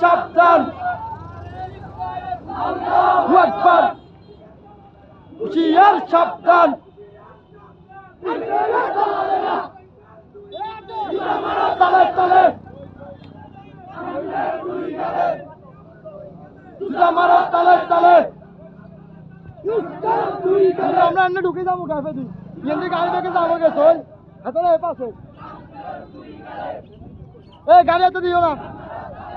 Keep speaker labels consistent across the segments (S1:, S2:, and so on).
S1: সাবধান। আল্লাহু আকবার। হুশিয়ার সাবধান। তলে। তলে মারো তলে তলে। আমরা এনে ঢুকে যাব গাফে দিই এমনি গাড়ি থেকে যাব গেছে হাতে এ পাশে এই গাড়ি এত দিও না।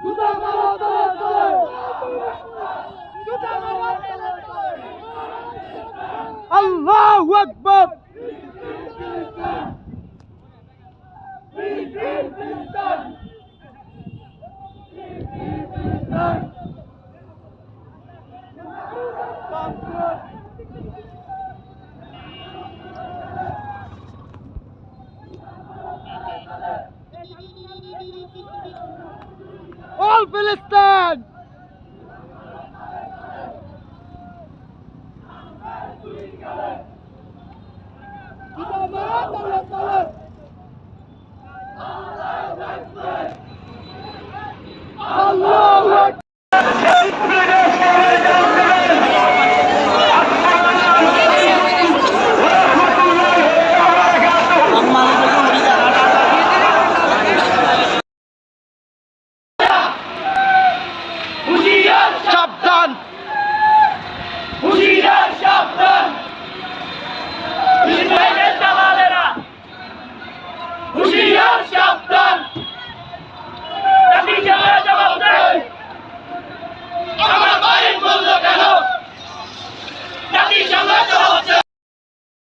S1: জুতা মারো তলে তলে Hail Palestine!
S2: Kaptan!